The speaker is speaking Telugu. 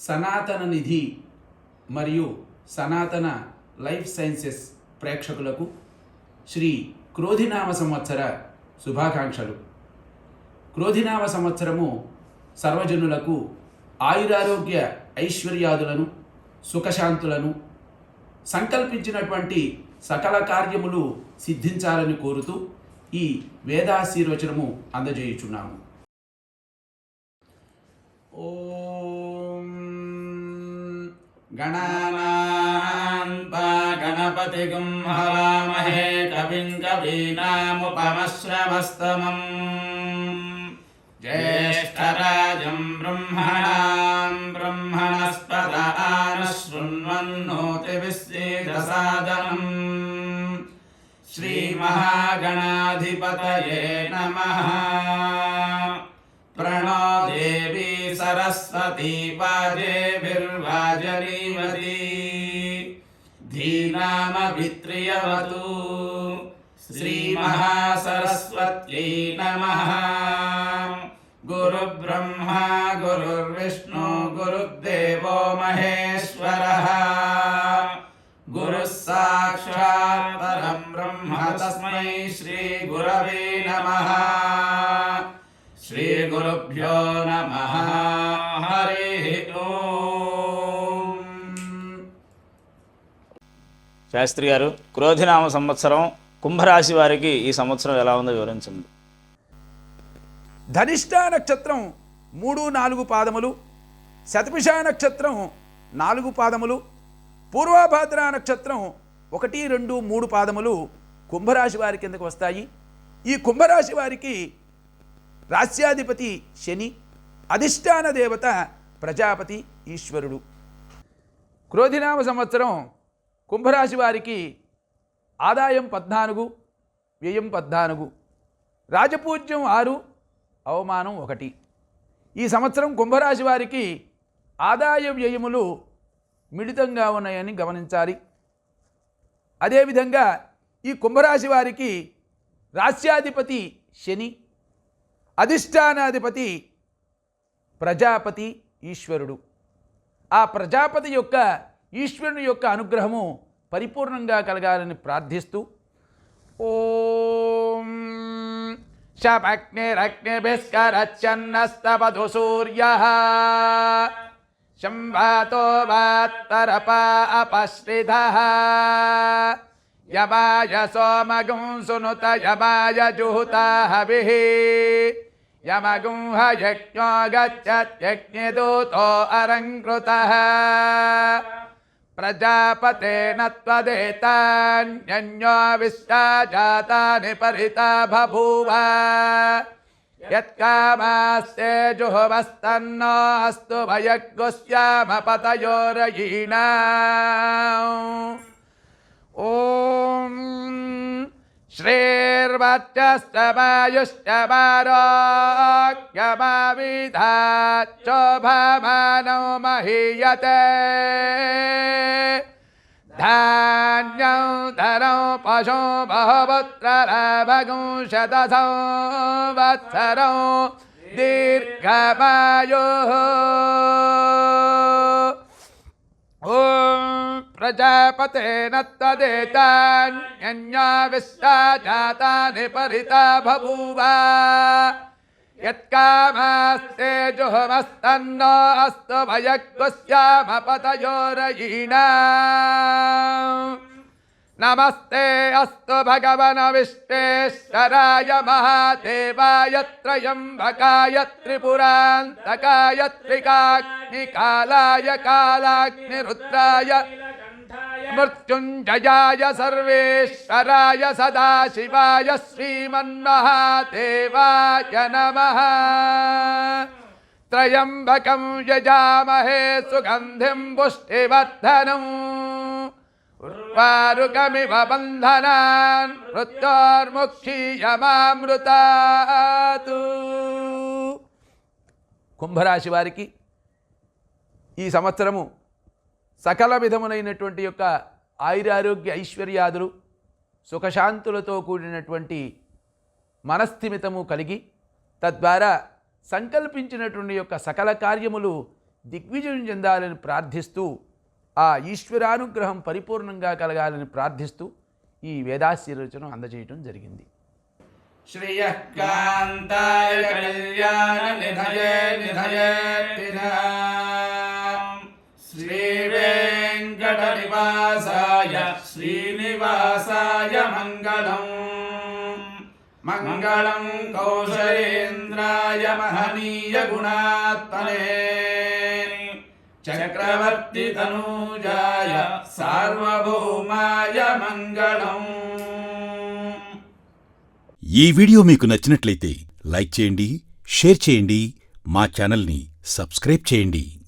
సనాతన నిధి మరియు సనాతన లైఫ్ సైన్సెస్ ప్రేక్షకులకు శ్రీ క్రోధినామ సంవత్సర శుభాకాంక్షలు. క్రోధినామ సంవత్సరము సర్వజనులకు ఆయురారోగ్య ఐశ్వర్యాదులను సుఖశాంతులను సంకల్పించినటువంటి సకల కార్యములు సిద్ధించాలని కోరుతూ ఈ వేదాశీర్వచనము అందజేయుచున్నాము. ఓ गणपतिगुं हवामहे कविं कवीनामुपमश्रवस्तमम् ज्येष्ठराजं ब्रह्मणां ब्रह्मणस्पद आनशृण्वन्नोतिविश्वेदसादनम् श्रीमहागणाधिपतये नमः प्रणो देवी सरस्वती वाजेभिर्वाजनीवती धीनामभित्रियवतु श्रीमहासरस्वत्यै नमः गुरुब्रह्मा गुरुर्विष्णु गुरुदेवो महेश्वरः गुरुः साक्षात् परं ब्रह्म तस्मै श्रीगुरवे नमः श्रीगुरुभ्यो नमः శాస్త్రి గారు క్రోధినామ సంవత్సరం కుంభరాశి వారికి ఈ సంవత్సరం ఎలా ఉందో వివరించండి. ధనిష్ట నక్షత్రం మూడు నాలుగు పాదములు శతపిష నక్షత్రం నాలుగు పాదములు పూర్వభాద్ర నక్షత్రం ఒకటి రెండు మూడు పాదములు కుంభరాశి వారి కిందకు వస్తాయి. ఈ కుంభరాశి వారికి రాస్యాధిపతి శని అధిష్టాన దేవత ప్రజాపతి ఈశ్వరుడు. క్రోధినామ సంవత్సరం కుంభరాశి వారికి ఆదాయం పద్నాలుగు వ్యయం పద్నాలుగు రాజపూజ్యం ఆరు అవమానం ఒకటి. ఈ సంవత్సరం కుంభరాశి వారికి ఆదాయ వ్యయములు మిళితంగా ఉన్నాయని గమనించాలి. అదేవిధంగా ఈ కుంభరాశి వారికి రాస్యాధిపతి శని అధిష్టానాధిపతి ప్రజాపతి ఈశ్వరుడు. ఆ ప్రజాపతి యొక్క ఈశ్వరుని యొక్క అనుగ్రహము పరిపూర్ణంగా కలగాలని ప్రార్థిస్తూ ఓం శపగ్నిరగ్నిభిస్కరచ్చన్నస్తపదు సూర్య శంభాతో వాత్తరపా అపశ్రిధ యమాయ సోమగుం సునుత యమాయ జుహుత హవిః యమగుం హయజ్ఞో గచ్చత్యజ్ఞదూతో प्रजापतेन त्वदेतान्यो विश्वा जातानि परिता बभूव। यत्कामास्ते जुहुवस्तन्नो अस्तु भयग्गुस्यामपतयोरयीणा ॐ श्रीर्वचश्च वायुश्च वारोग्यमाविधाच्च भमानो महीयते। धान्यौ धरौ पशौ बहुपुत्रलाभगौ ॐ प्रजापते न त्वदेतान् यञ्ज्ञाविश्वा जाता निपरिता बभूव। यत्कामास्ते जुहमस्तन्नो अस्तु भयग्स्यामपतयोरयीणा नमस्ते अस्तु भगवनविष्टेश्वराय महादेवाय त्रयम्बकाय त्रिपुरान्तकाय त्रिकाग्निकालाय कालाग्निरुद्राय మృత్యుంజయాయ సర్వేశ్వరాయ సదాశివాయ శ్రీమన్మహాదేవాయ నమః త్రయంబకం యజామహే సుగంధిం పుష్టివర్ధనం ఉర్వారుకమివ బంధనాన్ మృత్యోర్ముక్షీయమామృతాతు కుంభరాశి వారికి ఈ సంవత్సరము సకల విధములైనటువంటి యొక్క ఆయురారోగ్య ఐశ్వర్యాదులు సుఖశాంతులతో కూడినటువంటి మనస్థిమితము కలిగి తద్వారా సంకల్పించినటువంటి యొక్క సకల కార్యములు దిగ్విజయం చెందాలని ప్రార్థిస్తూ ఆ ఈశ్వరానుగ్రహం పరిపూర్ణంగా కలగాలని ప్రార్థిస్తూ ఈ వేదాశీర్వచనం అందజేయటం జరిగింది. శ్రేయకాంతాయ కళ్యాణ श्रीनिवासाय मङ्गलम् मङ्गलं कौशलेन्द्राय महनीयगुणात्मने चक्रवर्तितनूजाय सार्वभौमाय मङ्गलम् ఈ వీడియో మీకు నచ్చినట్లయితే లైక్ చేయండి షేర్ చేయండి మా ఛానల్ని సబ్స్క్రైబ్ చేయండి